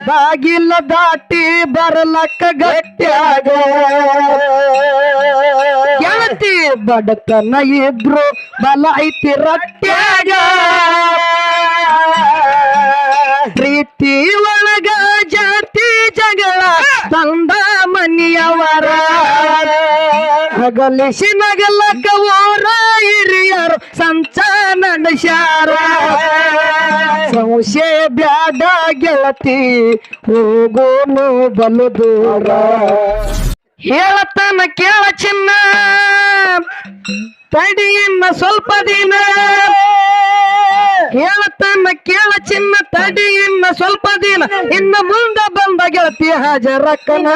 ಬಾಗಿಲ ದಾಟಿ ಬರಲಕ್ಕ ಗಟ್ಟಿ ಬಡತನ ಇದ್ರು ಬಲ ಐತಿ ರಟ್ಟ್ಯಾಗ ಪ್ರೀತಿ ಒಳಗ ಜಾತಿ ಜಗಳ ತಂದ ಮನಿಯವರ. ಹಗಲಿಸಿ ನಗಲಕ್ಕ ಓರ ಹಿರಿಯರು ಸಂಚ ನಡೆಸ್ಯಾರ. ಸಂಶಯ ಬ್ಯಾಡ ಗೆಳತಿ, ಹೋಗೋನು ಬಲು ದೂರ. ಹೇಳತನ ಕೇಳ ಚಿನ್ನ ತಡಿ ಇನ್ನ ಸ್ವಲ್ಪ ದಿನ. ಹೇಳತನ ಕೇಳ ಚಿನ್ನ ತಡಿ ಇನ್ನ ಸ್ವಲ್ಪ ದಿನ. ಇನ್ನು ಮುಂದೆ ಬಂದ ಗೆಳತಿ ಹಾಜರಕ್ಕನ.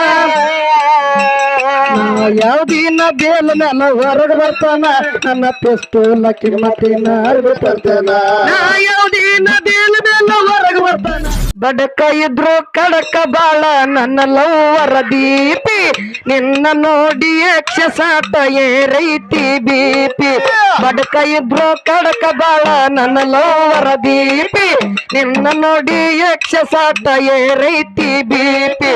ಯಾವ ದಿನ ಬೇಲ ನನ್ನ ಹೊರಗೆ ಬರ್ತಾನ? ನನ್ನ ಪಿಸ್ತೂಲ ಬರ್ತಾನ. ಯಾವ ದಿನ ಬೇಲ ಮೇಲೆ ಹೊರಗೆ ಬರ್ತಾನ? ಬಡಕ ಇದ್ರು ಕಡಕ ಬಾಳ ನನ್ನ ಲವ್ವರ ದೀಪಿ ನಿನ್ನ ನೋಡಿ ಯಕ್ಷ ಸಾಟ ಏರೈತಿ ಬಿಪಿ. ಬಡಕ ಇದ್ರು ಕಡಕ ಬಾಳ ನನ್ನ ಲವ್ವರ ದೀಪಿ ನಿನ್ನ ನೋಡಿ ಯಕ್ಷ ಸಾಟ ಏರೈತಿ ಬಿಪಿ.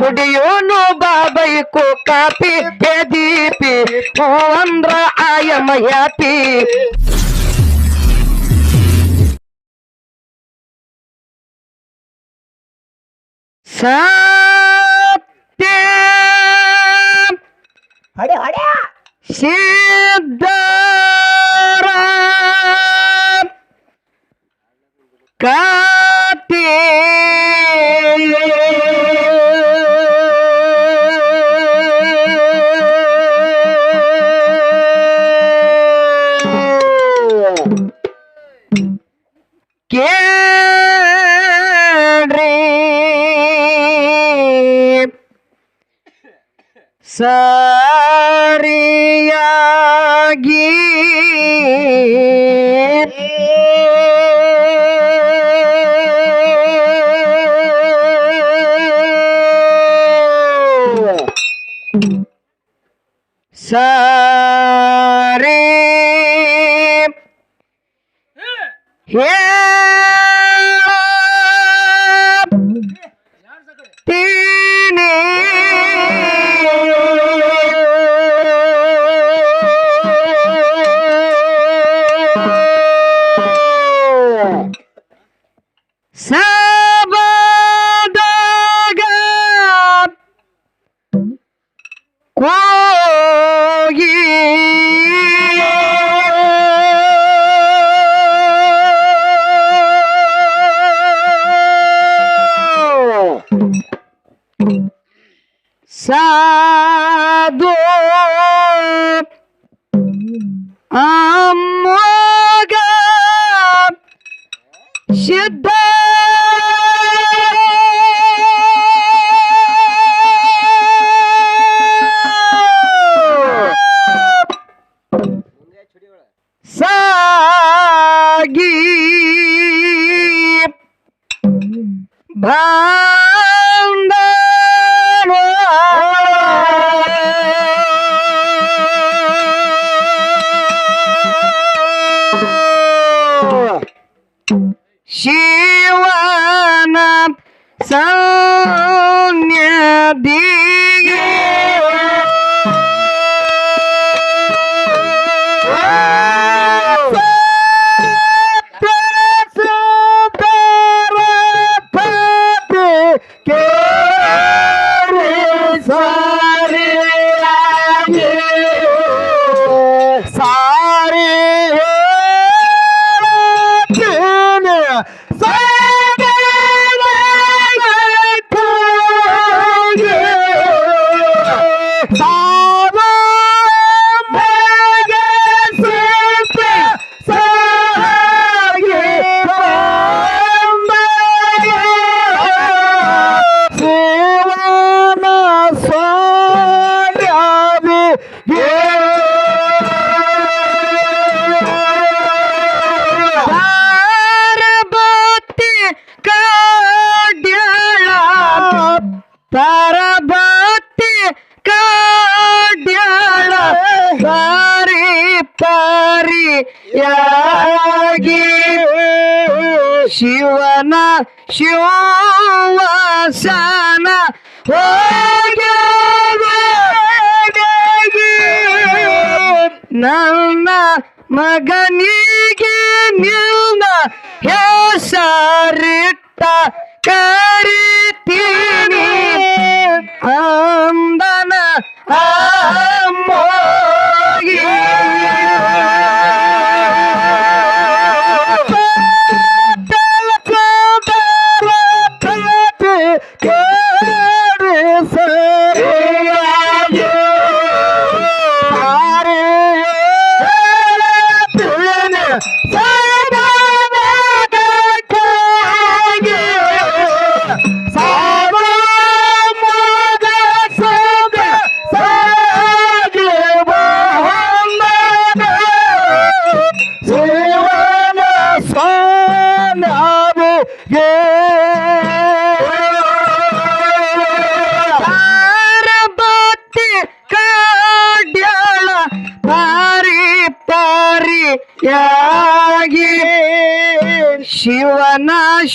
ಕುಡಿಯೋನು ಬಾಬೈಕು ಕಾಪಿ ಹೇ ದೀಪಿ. ಓ ಅಂದ್ರ ಆಯಮ ಹ್ಯಾಪಿ. ಸತ್ಯ ಹೊಡೆ ಹೊಡೆ ಸಿದ್ಧರ ಕಾತಿ ಕೇಳ್ರಿ ಸರಿಯಾಗಿ ಸರಿ ಹೇಳ್ತೀನಿ Sir! ಬಂದ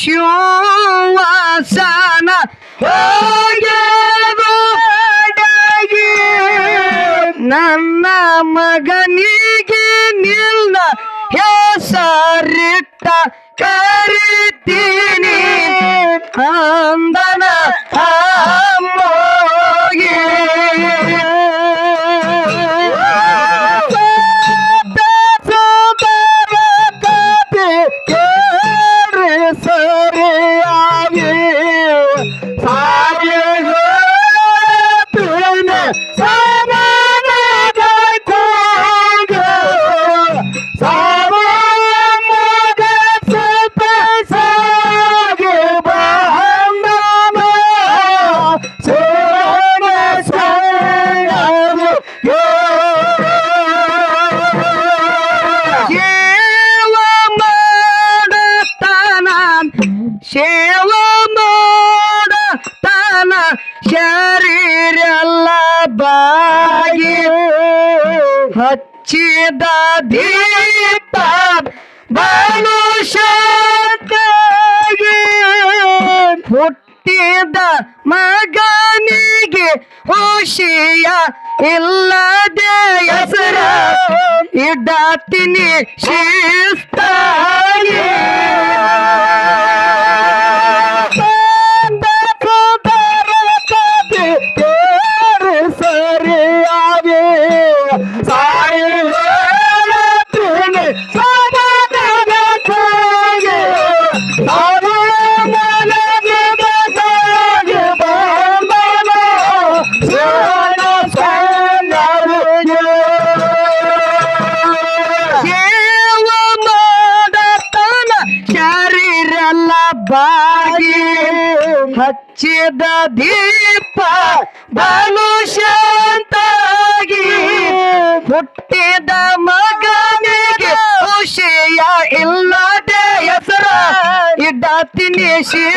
ಶಿವಾಸನ ಹೋಗಿ ನನ್ನ ಮಗನಿಗೆ ನಿಲ್ಲ ಹೆಸರಿಟ್ಟ ಕರಿತೀನಿ. ಅಂದನ ದೀಪ ಬಲು ಶಾಂತಾಗಿ ಹುಟ್ಟಿದ ಮಗನಿಗೆ ಖುಷಿಯ ಇಲ್ಲದೆ ಹೆಸರ ಇಡತೀನಿ ಶಿಸ್ತಾಗಿ ಇಡತೀನಿ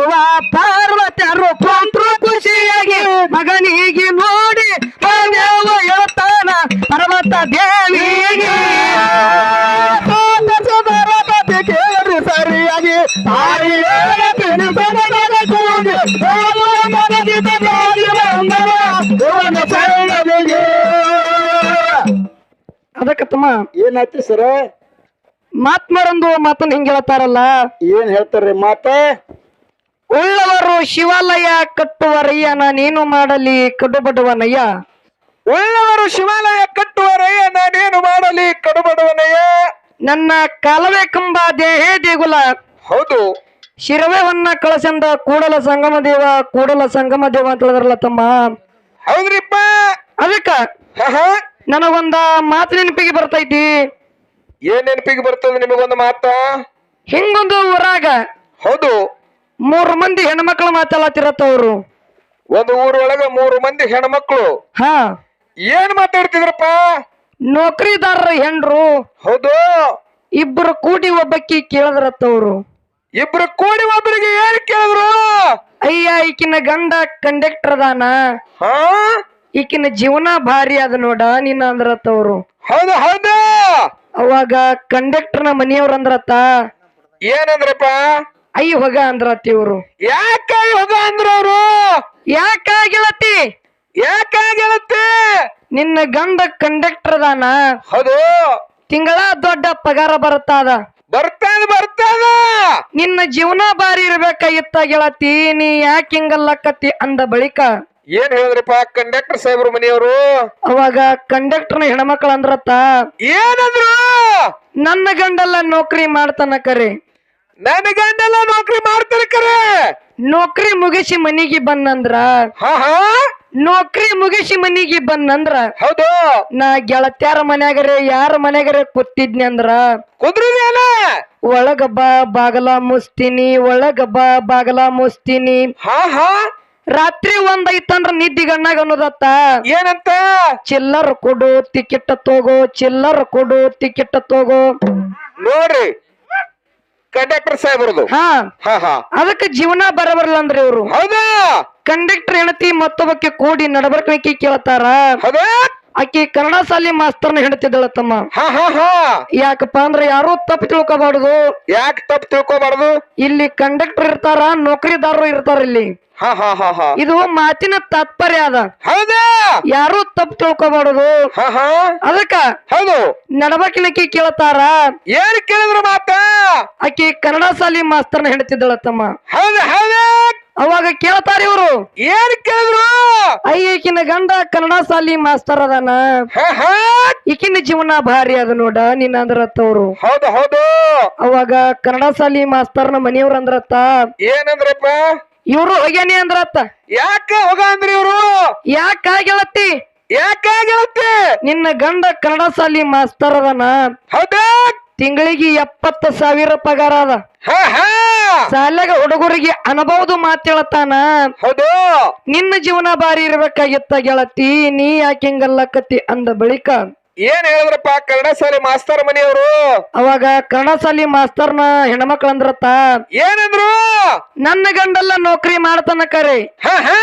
ಮನದಿದ ದೇವಿಗೆ ಬಂದವ ಇವನ ಸಣ್ಣದಿಗೆ. ಅದಕ್ಕೆ ತಮ್ಮ ಏನಾಯ್ತು ಸರ? ಮಾತ್ಮರಂದು ಮಾತನ್ನ ಹಿಂಗ ಹೇಳ್ತಾರಲ್ಲ? ಏನ್ ಹೇಳ್ತಾರ್ರಿ ಮಾತ? ಉಳ್ಳವರು ಶಿವಾಲಯ ಕಟ್ಟುವರಯ್ಯನ ನೀನು ಮಾಡಲಿ ಕಡುಬಡುವನಯ್ಯ. ಉಳ್ಳವರು ಶಿವಾಲಯ ಕಟ್ಟುವರಯ್ಯ ನಾನೇನು ಮಾಡಲಿ ಕಡುಬಡವನಯ್ಯ ನನ್ನ ಕಾಲವೇ ಕಂಬ ದೇಹೇ ದೇಗುಲ. ಹೌದು. ಶಿರವೆವನ್ನ ಕಳಸಂದ ಕೂಡಲ ಸಂಗಮ ದೇವ ಕೂಡಲ ಸಂಗಮ ದೇವ ಅಂತ ಹೇಳಿದ್ರಲ್ಲ ತಮ್ಮ. ಹೌದ್ರಿಪ್ಪ. ಅದಕ್ಕ. ನನಗೊಂದ ಮಾತು ನೆನಪಿಗೆ ಬರ್ತೈತಿ. ಏನ್ ನೆನಪಿಗೆ ಬರ್ತದೆ ನಿಮಗೊಂದು ಮಾತ? ಹಿಂಗೊಂದು ಊರಾಗ ಹೌದು. ಮೂರು ಮಂದಿ ಹೆಣ್ಮಕ್ಳು ಮಾತಾಡತ್ತಿರತ್ತವ್ರು ಒಂದು ಊರೊಳಗ ಮೂರು ಮಂದಿ ಹೆಣ್ಮಕ್ಳು. ಹಾ. ಏನ್ ಮಾತಾಡ್ತಿದ್ರಪ್ಪ? ನೌಕರಿದಾರರ ಹೆಣ್ರು ಹೌದು. ಇಬ್ಬರು ಕೂಡಿ ಒಬ್ಬಕ್ಕಿ ಕೇಳದ್ರತ್ತವ್ರು. ಇಬ್ರು ಕೂಡಿ ಒಬ್ಬರಿಗೆ ಏನ್ ಕೇಳಿದ್ರು? ಅಯ್ಯ ಈಕಿನ ಗಂಡ ಕಂಡಕ್ಟರ್ ಅದಾನ. ಹಾ? ಈಕಿನ ಜೀವನ ಭಾರಿ ಅದ ನೋಡ ನೀನ್ ಅಂದ್ರತ್ತವ್ರು. ಹೌದು ಹೌದು. ಅವಾಗ ಕಂಡಕ್ಟರ್ನ ಮನೆಯವ್ರ ಅಂದ್ರತ್ತ. ಏನಂದ್ರಪ್ಪ ಅಯ್ಯ ಹೊಗ ಅಂದ್ರತ್ತಿ ಇವ್ರು. ಯಾಕ ಹೊಗ ಅಂದ್ರ ಅವ್ರು ಯಾಕಾಗಿಲತ್ತಿ? ಯಾಕಾಗಿರುತ್ತೆ? ನಿನ್ನ ಗಂಡ ಕಂಡಕ್ಟರ್ ಅದಾನ ಹೌದು. ತಿಂಗಳ ದೊಡ್ಡ ಪಗಾರ ಬರುತ್ತಾದ? ಬರ್ತದ ಬರ್ತದ ನಿನ್ನ ಜೀವನ ಬಾರಿ ಇರ್ಬೇಕಾಗಿತ್ತ ಗೆಳತಿ ನೀ ಯಾಕೆ ಹಿಂಗಲ್ಲಕತ್ತಿ ಅಂದ ಬಳಿಕ? ಏನ್ ಹೇಳಿದ್ರಿಪ್ಪ ಕಂಡಕ್ಟರ್ ಸಾಹೇಬ್ರ ಮನೆಯವರು? ಅವಾಗ ಕಂಡಕ್ಟರ್ನ ಹೆಣ್ಮಕ್ಳು ಅಂದ್ರತ್ತ ಏನಂದ್ರು? ನನ್ನ ಗಂಡಲ್ಲ ನೌಕರಿ ಮಾಡ್ತಾನ ಕರೆ. ನನ್ನ ಗಂಡಲ್ಲ ನೌಕರಿ ಮಾಡ್ತಾರೆ ಕರೆ. ನೌಕರಿ ಮುಗಿಸಿ ಮನೆಗೆ ಬಂದಂದ್ರ ಹಾ ಹಾ. ನೌಕರಿ ಮುಗಿಸಿ ಮನಿಗೆ ಬಂದಂದ್ರ ಹೌದು. ನಾ ಗೆಳತ್ಯಾರ ಮನ್ಯಾಗರೆ ಯಾರ ಮನ್ಯಾಗರೆ ಕೂತಿದ್ನಿ ಅಂದ್ರ ಕುದ್ರದೇನ? ಒಳಗ ಬಾ ಬಾಗಲ ಮುಸ್ತೀನಿ ಒಳಗ ಬಾ ಬಾಗಲ ಮುಸ್ತೀನಿ. ಹಾ ಹಾ. ರಾತ್ರಿ ಒಂದ್ ಐತಂದ್ರ ನಿದ್ದಿ ಗಣ್ಣಾಗ ಅನ್ನೋದತ್ತ. ಏನಂತ? ಚಿಲ್ಲರ್ ಕೊಡು ಟಿಕೆಟ್ ತಗೋ ಚಿಲ್ಲರ್ ಕೊಡು ಟಿಕೆಟ್ ತಗೋ ನೋಡ್ರಿ ಕಂಡಕ್ಟರ್ ಸಾಹೇಬ್ರದು? ಹಾ. ಹಾ ಹಾ. ಅದಕ್ಕೆ ಜೀವನ ಬರಬರಲ್ಲ ಅಂದ್ರಿ ಇವ್ರು. ಹೌದಾ? ಕಂಡಕ್ಟರ್ ಹೆಣತಿ ಮತ್ತೊಬ್ಬಕ್ಕೆ ಕೂಡಿ ನಡಬರ್ಕಿ ಕೇಳ್ತಾರ. ಹೌದಾ? ಆಕಿ ಕನ್ನಡ ಶಾಲಿ ಮಾಸ್ತರ್ನ ಹೆಂಡತಿದ್ದಾಳ ತಮ್ಮ. ಹಾ ಹಾ ಹಾ. ಯಾಕಪ್ಪ ಅಂದ್ರೆ ಯಾರು ತಪ್ಪು ತಿಳ್ಕೋಬಾರ್ದು. ಯಾಕೆ ತಪ್ಪು ತಿಳ್ಕೊಬಾರ್ದು? ಇಲ್ಲಿ ಕಂಡಕ್ಟರ್ ಇರ್ತಾರ ನೌಕರಿದಾರರು ಇರ್ತಾರ ಇಲ್ಲಿ. ಹಾ ಹಾ ಹಾ ಹಾ. ಇದು ಮಾತಿನ ತಾತ್ಪರ್ಯ ಅದ. ಹೌದಾ? ಯಾರು ತಪ್ಪು ತಿಳ್ಕೋಬಾರ್ದು. ಹಾ ಹಾ. ಅದಕ್ಕ ಹೌದು. ನಡಬಕಿನಕಿ ಕೇಳ್ತಾರ. ಏನ್ ಕೇಳಿದ್ರು ಮಾತ? ಆಕಿ ಕನ್ನಡ ಶಾಲಿ ಮಾಸ್ತರ್ನ ಹೆಂಡತಿದ್ದಾಳ ತಮ್ಮ. ಹೌದು ಹೌದು. ಅವಾಗ ಕೇಳ್ತಾರ ಇವ್ರು. ಏನ್ ಕೇಳಿದ್ರು? ಅಯ್ಯ ಈಕಿನ ಗಂಡ ಕನ್ನಡ ಶಾಲಿ ಮಾಸ್ತರ್ ಅದಾನ. ಈಕಿನ ಜೀವನ ಭಾರಿ ಅದ ನೋಡ ನಿನ್ನ ಅಂದ್ರತ್ತವ್ರು. ಹೌದು ಹೌದು. ಅವಾಗ ಕನ್ನಡ ಶಾಲಿ ಮಾಸ್ತರ್ನ ಮನೆಯವ್ರ ಅಂದ್ರತ್ತ. ಏನಂದ್ರಪ್ಪ? ಇವ್ರು ಹೋಗ್ಯಾನಿ ಅಂದ್ರತ್ತ. ಯಾಕ ಹೋಗ ಅಂದ್ರಿ ಇವ್ರು? ಯಾಕಾಗಿಳತ್ತಿ ಯಾಕಾಗಿರುತ್ತೆ ನಿನ್ನ ಗಂಡ ಕನ್ನಡ ಸಾಲಿ ಮಾಸ್ತರ್ ಅದಾನ. ಹೌದಾ. ತಿಂಗಳಿಗೆ ಎಪ್ಪತ್ತು ಸಾವಿರ ಪಗಾರ ಅದ. ಹಾ ಹಾ. ಶಾಲೆಗ ಹುಡುಗರಿಗೆ ಅನುಭವದು ಮಾತೇಳತಾನ ಹೌದು. ನಿನ್ನ ಜೀವನ ಬಾರಿ ಇರ್ಬೇಕಾಗಿತ್ತ ಗೆಳತಿ ನೀ ಯಾಕೆ ಹಿಂಗಲ್ಲಕತ್ತಿ ಅಂದ ಬಳಿಕ ಏನ್ ಹೇಳಿದ್ರಪ್ಪ? ಕನ್ನಡ ಶಾಲೆ ಮಾಸ್ತರ್ ಮನೆಯವರು? ಅವಾಗ ಕನ್ನಡ ಶಾಲಿ ಮಾಸ್ತರ್ನ ಹೆಣ್ಮಕ್ಳು ಅಂದ್ರತ್ತ ಏನಂದ್ರು? ನನ್ನ ಗಂಡಲ್ಲ ನೌಕರಿ ಮಾಡ್ತಾನ ಕರೆ. ಹಾ ಹಾ.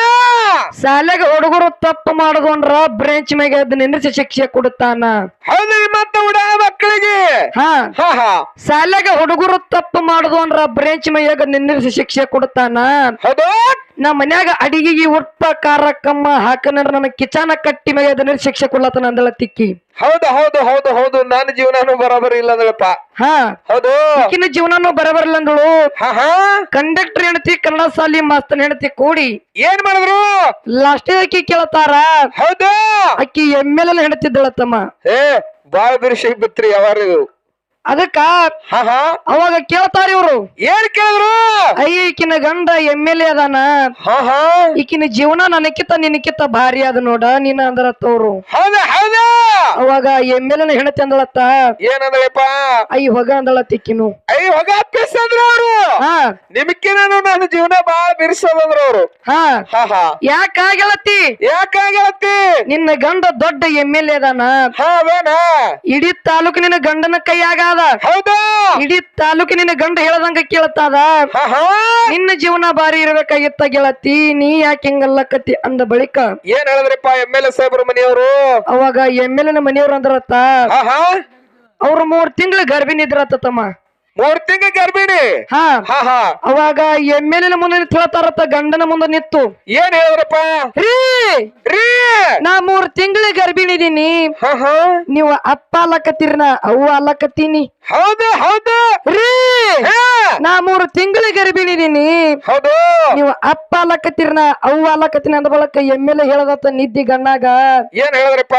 ಶಾಲೆಗ ಹುಡುಗರು ತಪ್ಪು ಮಾಡ್ಕೊಂಡ್ರ ಬ್ರೆಂಚ್ ಮ್ಯಾಗ ನಿಂದ್ರಿಸಿ ಶಿಕ್ಷೆ ಕೊಡುತ್ತಾನ. ಹೌದು ಮತ್ತ ಉಡ ಮಕ್ಕಳಿಗೆ. ಹಾ. ಹಾ ಹಾ. ಶಾಲೆಗ ಹುಡುಗರು ತಪ್ಪು ಮಾಡ್ಕೊಂಡ್ರ ಬ್ರೆಂಚ್ ಮ್ಯಾಗ ನಿಂದ್ರಿಸಿ ಶಿಕ್ಷೆ ಕೊಡುತ್ತಾನ. ಹೌದು ನಾ ಮನ್ಯಾಗ ಅಡಿಗೆಗೆ ಒಟ್ಟ ಖಾರ ಕಮ್ಮ ಹಾಕನಂದ್ರ ನನ್ನ ಕಿಚಾನ ಕಟ್ಟಿ ಮ್ಯಾಗ ಅದನ್ನ ಶಿಕ್ಷೆ ಕೊಡ್ಲತ್ತಾನ ಅಂದಳ ತಿಕ್ಕಿ. ಹೌದು ಹೌದು ಹೌದು ಹೌದು. ನನ್ನ ಜೀವನನು ಬರೋಬರಿ ಇಲ್ಲ ಅಂದಳಪ್ಪ. ಹಾ. ಹೌದು. ಈಕಿನ ಜೀವನನು ಬರಬರಲ್ಲ ಅಂದಳು. ಹಾ ಹಾ. ಕಂಡಕ್ಟರ್ ಹೆಣತಿ ಕನ್ನಡ ಶಾಲಿ ಮಾಸ್ತರ್ ಹೆಣತಿ ಕೂಡಿ. ಏನ್ ಮಾಡಿದ್ರು? ಲಾಸ್ಟ್ ಅಕ್ಕಿ ಕೇಳ್ತಾರ. ಹೌದು. ಅಕ್ಕಿ ಎಂ ಎಲ್ ಎಲ್ ತಮ್ಮ ಏ ಬಾಳ ಬಿರುಸಿ ಬಿತ್ರಿ ಯಾವಾರ ಇದು ಅದಕ್ಕ ಹಾ ಹಾ. ಅವಾಗ ಕೇಳ್ತಾರ ಇವ್ರು. ಏನ್ ಕೇಳಿದ್ರು? ಅಯ್ಯ ಈಕಿನ ಗಂಡ ಎಂ ಎಲ್ ಎ ಅದಾನ. ಹಾ ಹಾ. ಈಕಿನ ಜೀವನ ನನಕ್ಕಿಂತ ನಿನಕ್ಕಿಂತ ಭಾರಿ ಅದ ನೋಡ ನೀನ ಅಂದ್ರ ತೋರು. ಅವಾಗ ಎಂ ಅವಾಗ ಎನ ಹೆಣತಿ ಅಂದಳತ್ತ? ಏನಂದಳಪ್ಪ ಐ ಹೊಗ ಅಂದಳತ್ತಿಕ್ಕಿನು ಐ ಹೊಗ ಪಿಸ್ ಅಂದ್ರ ಅವ್ರು. ಹಾ. ನಿಮ್ಕಿನ ನನ್ನ ಜೀವನ ಬಾಳ ಬಿರ್ಸದಂದ್ರ ಅವ್ರು. ಹಾ. ಹಾ ಹಾ. ಯಾಕಾಗಲತ್ತಿ ಯಾಕಾಗತ್ತಿ ನಿನ್ನ ಗಂಡ ದೊಡ್ಡ ಎಂ ಎಲ್ ಎ ಅದಾನ. ಇಡೀ ತಾಲೂಕಿನ ಗಂಡನ ಕೈಯಾಗಾದ ಹೌದಾ. ಇಡೀ ತಾಲೂಕಿನ ಗಂಡ ಹೇಳದಂಗ ಕೇಳತ್ತಾದ ನಿನ್ನ ಜೀವನ ಬಾರಿ ಇರಬೇಕಾಗಿತ್ತ ಗೆಳತಿ ನೀ ಯಾಕೆ ಹಿಂಗಲ್ಲಕತಿ ಅಂದ ಬಳಿಕ ಏನ್ ಹೇಳಿದ್ರಪ್ಪ ಎಂ ಎಲ್ ಎ ಸಾಹೇಬ್ರ ಮನೆಯವರು? ಅವಾಗ ಎಂ ಎಲ್ ಎನ ಮನೆಯವ್ರು ಅಂದ್ರತ್ತ. ಅವ್ರ ಮೂರ್ ತಿಂಗಳ ಗರ್ಭಿಣಿ ಇದ್ರತ್ತ ತಮ್ಮ. ಮೂರ್ ತಿಂಗಳ ಗರ್ಭಿಣಿ. ಹಾ. ಹಾ ಹಾ. ಅವಾಗ ಎಮ್ಮೆಲಿನ ಮುಂದೆ ನಿಂತು ಹೇಳ್ತಾರತ್ತ ಗಂಡನ ಮುಂದೆ ನಿತ್ತು ಏನ್ ಹೇಳಿದ್ರಪ್ಪ? ರೀ! ರೀ! ನಾ ಮೂರ್ ತಿಂಗಳ ಗರ್ಭಿಣಿ ಇದೀನಿ. ಹಾ ಹಾ. ನೀವು ಅಪ್ಪ ಅಲ್ಲಕತ್ತೀರಿ ನಾ ಅವ್ವ ಅಲ್ಲಕತ್ತೀನಿ. ಹೌದು ಹೌದು. ರೀ! ಮೂರು ತಿಂಗಳ ಗರ್ಭಿಣಿ ಇದೀನಿ ಹೌದು. ನೀವು ಅಪ್ಪ ಅಲ್ಲಕತ್ತೀರಿ ನಾ ಅವ್ವ ಅಲ್ಲಕತ್ತೀನಿ ಅಂದ ಬಳಕ ಎಮ್ಮೆಲೆ ಹೇಳದತ್ತ ನಿದ್ದಿ ಗಣ್ಣಾಗ ಏನ್ ಹೇಳಿದ್ರಪ್ಪ?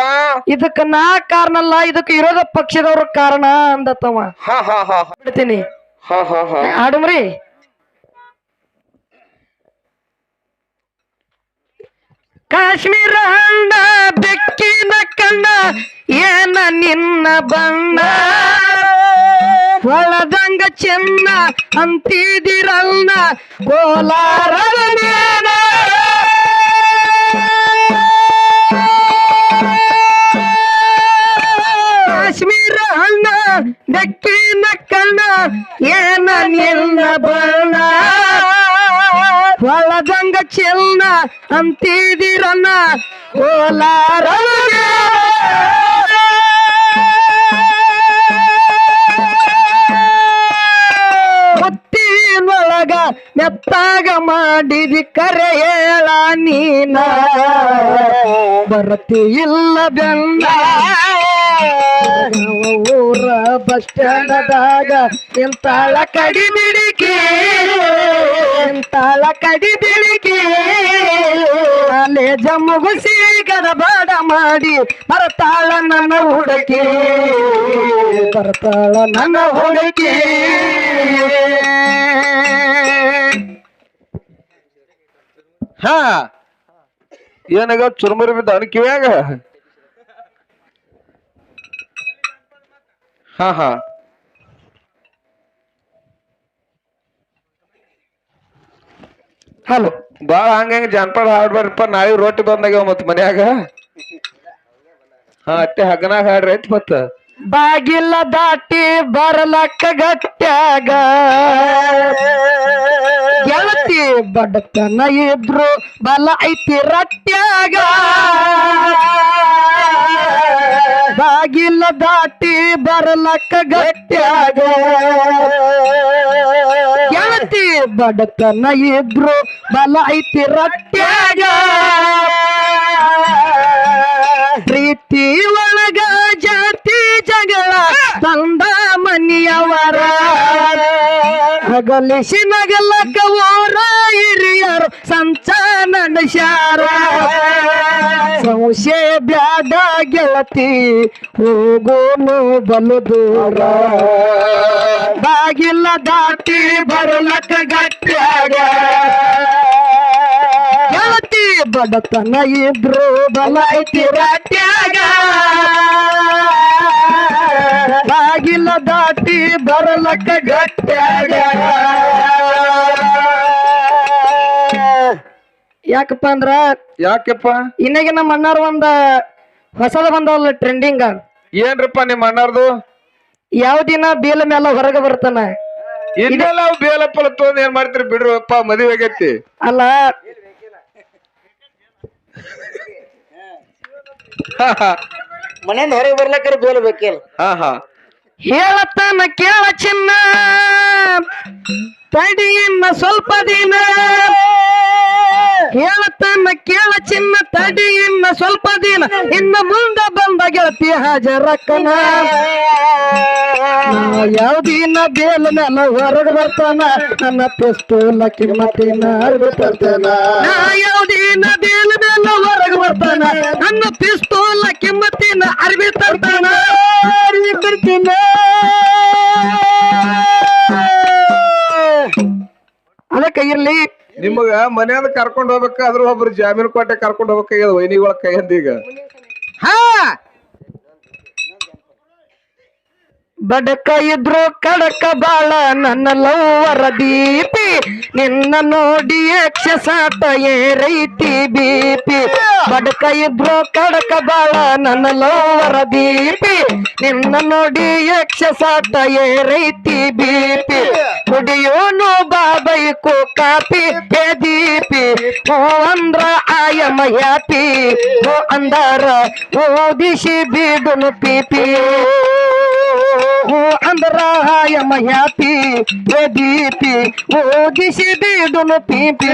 ಇದಕ್ಕ ನಾ ಕಾರಣ ಅಲ್ಲ ಇದಕ್ಕ ಇರೋದ ಪಕ್ಷದವ್ರ ಕಾರಣ ಅಂದತ್ತವ. ಬಿಡ್ತೀನಿ. ಆಡುಮ್ರಿ. ಕಾಶ್ಮೀರ ಹಣ್ಣ ಬೆಕ್ಕಿನ ಕಣ್ಣ ಏನ ನಿನ್ನ ಬಣ್ಣ ಹೊಳದಂಗ ಚೆನ್ನ ಅಂತಿದಿರಲ್ಲ ಕೋಲಾರ ಕಾಶ್ಮೀರ ಅಣ್ಣ ಬೆಕ್ಕಿನ ಕಣ್ಣ, ಏನ ನಿನ್ನ ಬಣ್ಣ? ಒಳದಂಗ ಚೆನ್ನ ಅಂತಿದಿರನ್ನ ಕೋಲಾರ ಮುತ್ತಿನೊಳಗ ಮೆತ್ತಾಗ ಮಾಡಿದಿ ಕರೆ ಹೇಳ ನೀನ. ಬರತಿ ಇಲ್ಲ ಬೆನ್ನ. ಊರ ಬಸ್ ಸ್ಟ್ಯಾಂಡದಾಗ ಇಂತಾಳ ಕಡಿ ಬಿಡಿಕೆ ಎಂತಾಳ ಕಡಿ ಬಿಡಿಕೆ ಕಾಲೇಜ ಮುಗಿಸಿ ಗಡಬಡ ಮಾಡಿ ಬರ್ತಾಳ ನನ್ನ ಹುಡುಕಿ. ಬರ್ತಾಳ ನನ್ನ ಹುಡುಕಿ. ಹಾ. ಏನಾಗ ಚುರುಮುರಿ ಬಿದ್ದ ಅವನ ಕಿವ್ಯಾಗ ಹಾ ಹಾ. ಹಲೋ, ಬಾಳ ಹಂಗ ಜಾನಪದ ಹಾಡ್ಬಾರಪ್ಪ ನಾಳೆ ರೊಟ್ಟಿ ಬಂದಾಗ ಮತ್ ಮನ್ಯಾಗ. ಹಾ, ಅಟ್ಟೆ ಹಗನಾಗ ಹಾಡ್ರಿ, ಆಯ್ತು ಮತ್ತ? ಬಾಗಿಲ ದಾಟಿ ಬರಲಕ್ಕ ಗಟ್ಟ್ಯಾಗ ಬಡತನ ಇದ್ರು ಬಲ ಐತಿ ರಟ್ಯಾಗ. ಬಾಗಿಲ ದಾಟಿ ಬರಲಕ್ಕ ಗಟ್ಟ್ಯಾಗ ಗೆಳತಿ ಬಡತನ ಇದ್ರು ಬಲ ಐತಿ ರಟ್ಯಾಗ. ಪ್ರೀತಿ ಒಳಗ ಜಾತಿ ಜಗಳ ತಂದ ಮನಿಯವರ. ಹಗಲಿಸಿ ನಗಲಕ ಓರ ಹಿರಿಯರು ಸಂಚ ನಡೆಸ್ಯಾರ. ಸಂಶಯ ಬ್ಯಾಡ ಗೆಳತಿ ಹೋಗೋನು ಬಲು ದೂರ. ಬಾಗಿಲ ದಾಟಿ ಬರಲಕ ಗಟ್ಟ್ಯಾಗ ಗೆಳತಿ, ಬಡತನ ಇದ್ರು ಬಲ ಐತಿ ರಾಟ್ಯಾಗ ಬಾಗಿಲ ದಾಟಿ ಬರಲಕ್ಕ ಗಟ್ಟ್ಯಾಗ ಯಾಕಪ್ಪ ಅಂದ್ರ ಯಾಕಪ್ಪ? ಇನ್ನೇಗೆ ನಮ್ಮ ಅಣ್ಣಾರ ಒಂದ ಹೊಸದ ಬಂದವಲ್ಲ ಟ್ರೆಂಡಿಂಗ್ ಏನ್ರಪ್ಪ ನಿಮ್ಮ ಅಣ್ಣಾರ್ದು? ಯಾವ ದಿನ ಬೇಲ ಮೇಲ ಹೊರಗೆ ಬರ್ತಾನ? ಇದೆಲ್ಲ ಅವು ಬೇಲಪ್ಪಲ ತೊಗೊಂಡ್ ಏನ್ ಮಾಡ್ತೀರಿ ಬಿಡ್ರಿ ಅಪ್ಪ ಮದುವೆ ಆಗೈತಿ. ಅಲ್ಲ. ಮನೆಯಿಂದ ಹೊರಗೆ ಬರ್ಲಕ್ಕಾರ ಬೇಲ್ ಬೇಕಿಲ್ಲ ಹಾ ಹಾ. ಹೇಳತ್ತಾನ ಕೇಳ ಚಿನ್ನ. ತಡಿಯನ್ನ ಸ್ವಲ್ಪ ದಿನ. ಹೇಳತ್ತಾನ ಕೇಳ ಚಿನ್ನ ತಡಿ ಇನ್ನ ಸ್ವಲ್ಪ ದಿನ. ಇನ್ನ ಮುಂದೆ ಬಂದ ಗೆಳತಿ ಹಾಜರಕ್ಕನ ಯಾವ ದಿನ ಬೇಲ ಮೇಲೆ ಹೊರಗೆ ಬರ್ತಾನ, ನನ್ನ ಪಿಸ್ತೂಲ ಕಿಮ್ಮತ್ತಿನ ಅರ್ವಿ ತರ್ತಾನ ನಾ ಯಾವ ದಿನ ಬೇಲ ಮೇಲೆ ಹೊರಗೆ ಬರ್ತಾನ, ನನ್ನ ಪಿಸ್ತೂಲ ಕಿಮ್ಮತ್ತಿನ ಅರ್ಬಿ ತರ್ತಾನ. ಅರ್ಬಿ ತರ್ತೀನ. ಅದಕ್ಕೆ ಇರ್ಲಿ. ನಿಮಗ ಮನ್ಯಾಗ ಕರ್ಕೊಂಡ್ ಹೋಗ್ಬೇಕಾದ್ರೂ ಒಬ್ರು ಜಾಮೀನು ಕೊಟ್ಟೆ ಕರ್ಕೊಂಡ್ ಹೋಗ್ಬೇಕಾಗ್ಯದ ವೈನಿಗಳ ಕೈಯಂದ ಈಗ ಹಾ ಬಡಕ ಇದ್ರು ಕಡಕ ಬಾಳ ನನ್ನ ಲವ್ವರ ದೀಪಿ ನಿನ್ನ ನೋಡಿ ಯಕ್ಷ ಏ ಏರೈತಿ ಬಿಪಿ. ಬಡಕ ಇದ್ರು ಕಡಕ ಬಾಳ ನನ್ನ ಲವ್ವರ ದೀಪಿ ನಿನ್ನ ನೋಡಿ ಯಕ್ಷ ಏ ಏರೈತಿ ಬಿಪಿ. ಕುಡಿಯೋನು ಬಾಬೈಕು ಕಾಪಿ ಹೇ ದೀಪಿ. ಹೋ ಅಂದ್ರ ಆಯಮ ಹೋ ಅಂದಾರ ಓದಿಸಿ ಬೀಡುನು ಪಿಪಿ. ಹೋ ಅಂದ್ರ ಆಯಮ ಹ್ಯಾಪಿ ಹೇ ದೀಪಿ ಓದಿಸಿ ಬೀಡುನು ಪೀಪಿ.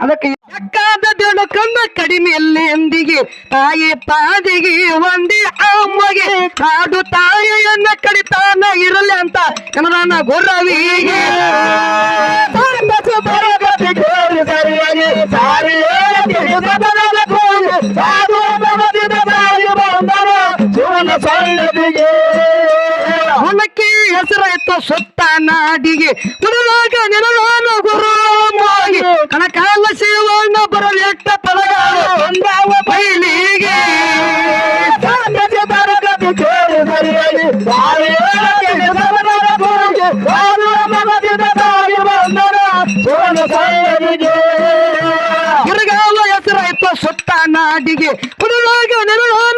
ಅದಕ್ಕೆ ಅಕ್ಕಾದ ಬೆಳಕನ್ನ ಕಡಿಮೆ ಎಂದಿಗೆ, ತಾಯಿ ಪಾದಿಗೆ ಒಂದೇ ಅಮ್ಮಗೆ, ಕಾಡು ತಾಯಿಯನ್ನ ಕಡಿತಾನ ಇರಲಿ ಅಂತ ಕನ್ನಡನ ಗುರವಿಗೆ. ಹೊಲಕ್ಕೆ ಹೆಸರಾಯ್ತು ಸುತ್ತ ನಾಡಿಗೆ. ತುಳಿದಾಗ ನಿರಲಾನ ಗುರು ಕಣಕಾಲ ಶಿವಣ್ಣ ಬರಲೆಟ್ಟ ಪದಗಾಲ ಒಂದಾವ ಬೈಲಿಗೆ. ಗಿರಗಾಲ ಹೆಸರಾಯ್ತು ಸುತ್ತ ನಾಡಿಗೆ. ತುಳಿದಾಗ ನಿರಲಾನ